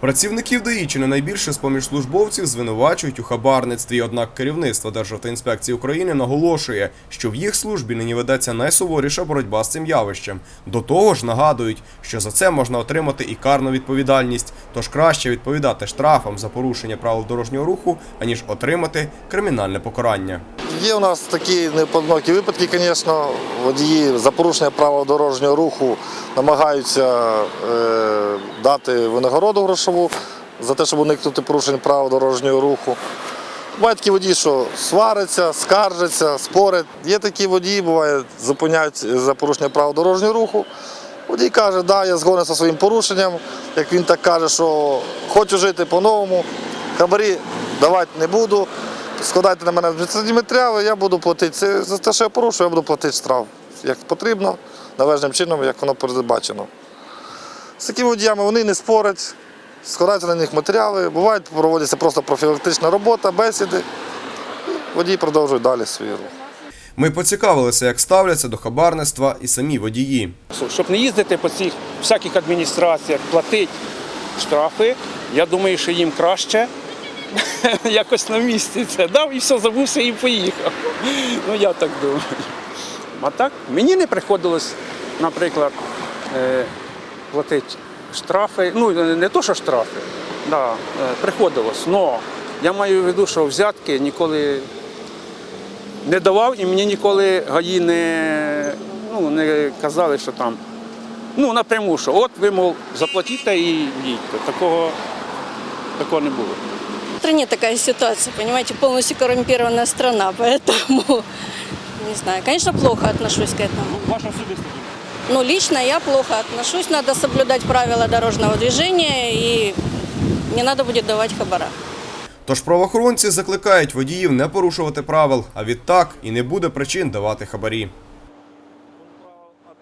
Працівників ДАІ чи не найбільше з-поміж службовців звинувачують у хабарництві. Однак керівництво Державтоінспекції України наголошує, що в їх службі нині ведеться найсуворіша боротьба з цим явищем. До того ж, нагадують, що за це можна отримати і карну відповідальність. Тож краще відповідати штрафом за порушення правил дорожнього руху, аніж отримати кримінальне покарання. Є у нас такі неподнокі випадки, звісно, водії за порушення правил дорожнього руху намагаються е, дати винагороду грошову за те, щоб уникнути порушень правил дорожнього руху. Бувають такі водії, що сваряться, скаржаться, спорять. Є такі водії, буває, зупиняють за порушення правил дорожнього руху. Водій каже, да, я згоден зі своїм порушенням. Як він так каже, що хочу жити по-новому, хабарі давати не буду. Складайте на мене адміністративні я буду платити. Це за те, що я порушую, я буду платити штраф. Як потрібно, належним чином, як воно передбачено. З такими водіями вони не спорять, складаються на них матеріали, буває, проводиться просто профілактична робота, бесіди. Водії продовжують далі свій рух. Ми поцікавилися, як ставляться до хабарництва і самі водії. Щоб не їздити по цих всяких адміністраціях, платити штрафи, я думаю, що їм краще якось на місці це дав і все, забувся і поїхав. Ну я так думаю. А так, мені не приходилось, наприклад, е, платити штрафи. Ну, не то, що штрафи, да, е, приходилось. але я маю в виду, що взятки ніколи не давав і мені ніколи гаї не, ну, не казали, що там. Ну, напряму, що от ви, мов, заплатіть і їдьте. Такого, такого не було. В стране такая ситуация, понимаете, полностью коррумпированная страна, поэтому, не знаю, конечно, плохо отношусь к этому. Ваша особиста Ну, лично я плохо отношусь, надо соблюдать правила дорожного движения и не надо будет давать хабара. Тож правоохоронці закликають водіїв не порушувати правил, а відтак і не буде причин давати хабарі.